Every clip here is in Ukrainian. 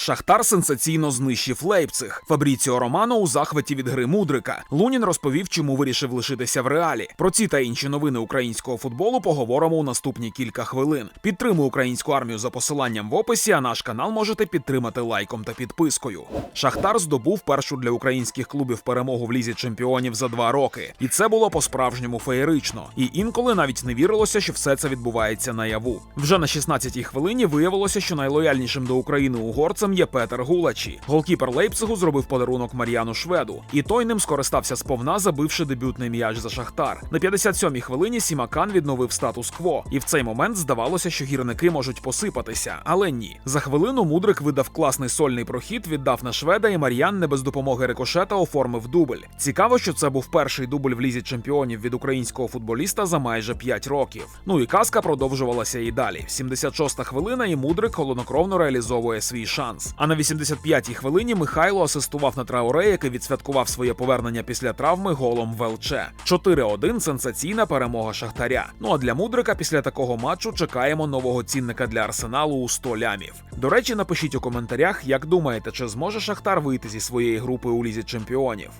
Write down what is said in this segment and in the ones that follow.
Шахтар сенсаційно знищив Лейпциг. Фабріціо Романо у захваті від гри Мудрика. Лунін розповів, чому вирішив лишитися в реалі. Про ці та інші новини українського футболу поговоримо у наступні кілька хвилин. Підтримуй українську армію за посиланням в описі. А наш канал можете підтримати лайком та підпискою. Шахтар здобув першу для українських клубів перемогу в лізі чемпіонів за два роки, і це було по-справжньому феєрично. І інколи навіть не вірилося, що все це відбувається наяву. Вже на 16-й хвилині виявилося, що найлояльнішим до України угорцем є Петер Гулачі. Голкіпер Лейпцигу зробив подарунок Мар'яну Шведу, і той ним скористався сповна, забивши дебютний м'яч за Шахтар. На 57-й хвилині Сімакан відновив статус-кво, і в цей момент здавалося, що гірники можуть посипатися, але ні. За хвилину Мудрик видав класний сольний прохід, віддав на Шведа, і Мар'ян не без допомоги рикошета оформив дубль. Цікаво, що це був перший дубль в лізі чемпіонів від українського футболіста за майже 5 років. Ну і казка продовжувалася і далі. 76-та хвилина, і Мудрик холоднокровно реалізовує свій шанс. А на 85-й хвилині Михайло асистував на Трауре, який відсвяткував своє повернення після травми голом Велче. 4-1 – сенсаційна перемога Шахтаря. Ну а для Мудрика після такого матчу чекаємо нового цінника для арсеналу у 100 лямів. До речі, напишіть у коментарях, як думаєте, чи зможе Шахтар вийти зі своєї групи у лізі чемпіонів.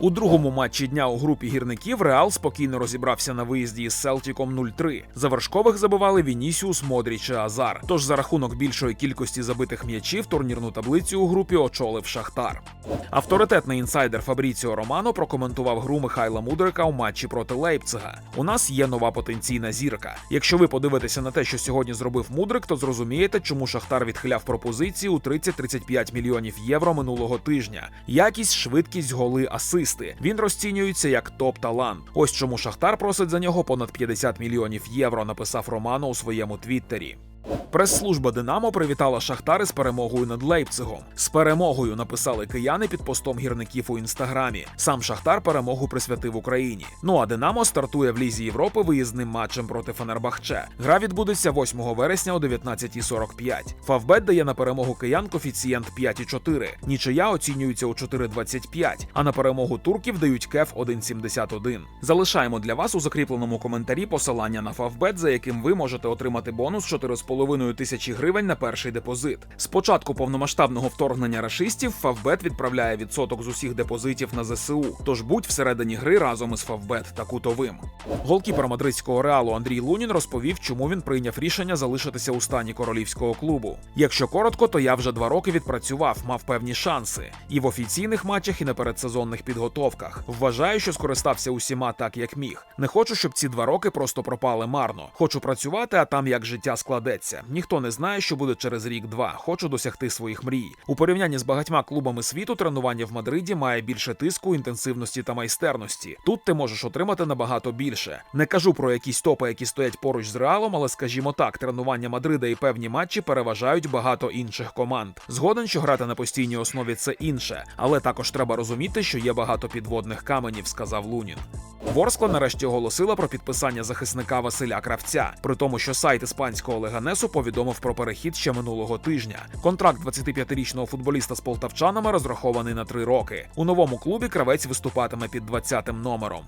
У другому матчі дня у групі гірників Реал спокійно розібрався на виїзді із Селтіком 0-3. За забивали Вінісіус, Модріч і Азар. Тож за рахунок більшої кількості забитих м'ячів турнірну таблицю у групі очолив Шахтар. Авторитетний інсайдер Фабріціо Романо прокоментував гру Михайла Мудрика у матчі проти Лейпцига. У нас є нова потенційна зірка. Якщо ви подивитеся на те, що сьогодні зробив Мудрик, то зрозумієте, чому Шахтар відхиляв пропозиції у 30-35 мільйонів євро минулого тижня. Якість, швидкість, голи, асисти. Він розцінюється як топ-талант. Ось чому Шахтар просить за нього понад 50 мільйонів євро. Написав Романо у своєму твіттері. Прес-служба Динамо привітала Шахтар із перемогою над Лейпцигом. З перемогою написали кияни під постом гірників у інстаграмі. Сам Шахтар перемогу присвятив Україні. Ну а Динамо стартує в Лізі Європи виїзним матчем проти Фенербахче. Гра відбудеться 8 вересня о 19.45. Фавбет дає на перемогу киян коефіцієнт 5,4. Нічия оцінюється у 4,25, а на перемогу турків дають кеф 1,71. Залишаємо для вас у закріпленому коментарі посилання на Фавбет, за яким ви можете отримати бонус 4,5 тисячі гривень на перший депозит. З початку повномасштабного вторгнення рашистів Фавбет відправляє відсоток з усіх депозитів на ЗСУ. Тож будь всередині гри разом із Фавбет та кутовим. Голкіпер мадридського реалу Андрій Лунін розповів, чому він прийняв рішення залишитися у стані королівського клубу. Якщо коротко, то я вже два роки відпрацював, мав певні шанси і в офіційних матчах, і на передсезонних підготовках. Вважаю, що скористався усіма так, як міг. Не хочу, щоб ці два роки просто пропали марно. Хочу працювати, а там як життя складеться. Ніхто не знає, що буде через рік-два. Хочу досягти своїх мрій. У порівнянні з багатьма клубами світу тренування в Мадриді має більше тиску, інтенсивності та майстерності. Тут ти можеш отримати набагато більше. Не кажу про якісь топи, які стоять поруч з реалом, але скажімо так, тренування Мадрида і певні матчі переважають багато інших команд. Згоден, що грати на постійній основі це інше, але також треба розуміти, що є багато підводних каменів, сказав Лунін. Ворскла нарешті оголосила про підписання захисника Василя Кравця, при тому, що сайт іспанського Леганесу повідомив про перехід ще минулого тижня. Контракт 25-річного футболіста з полтавчанами розрахований на три роки. У новому клубі кравець виступатиме під 20-м номером.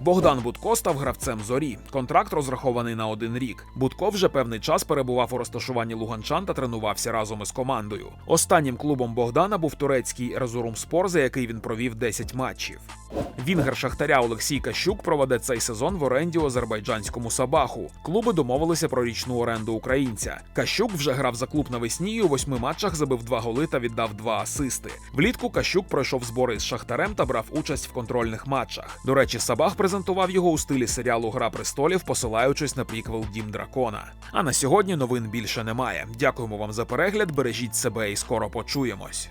Богдан Будко став гравцем зорі. Контракт розрахований на один рік. Будко вже певний час перебував у розташуванні луганчан та тренувався разом із командою. Останнім клубом Богдана був турецький Резурумспор, за який він провів 10 матчів. Вінгер Шахтаря Олексій Кащук проведе цей сезон в оренді у азербайджанському Сабаху. Клуби домовилися про річну оренду українця. Кащук вже грав за клуб навесні і у восьми матчах забив два голи та віддав два асисти. Влітку Кащук пройшов збори з Шахтарем та брав участь в контрольних матчах. До речі, Сабах презентував його у стилі серіалу Гра престолів, посилаючись на приквел Дім Дракона. А на сьогодні новин більше немає. Дякуємо вам за перегляд. Бережіть себе і скоро почуємось.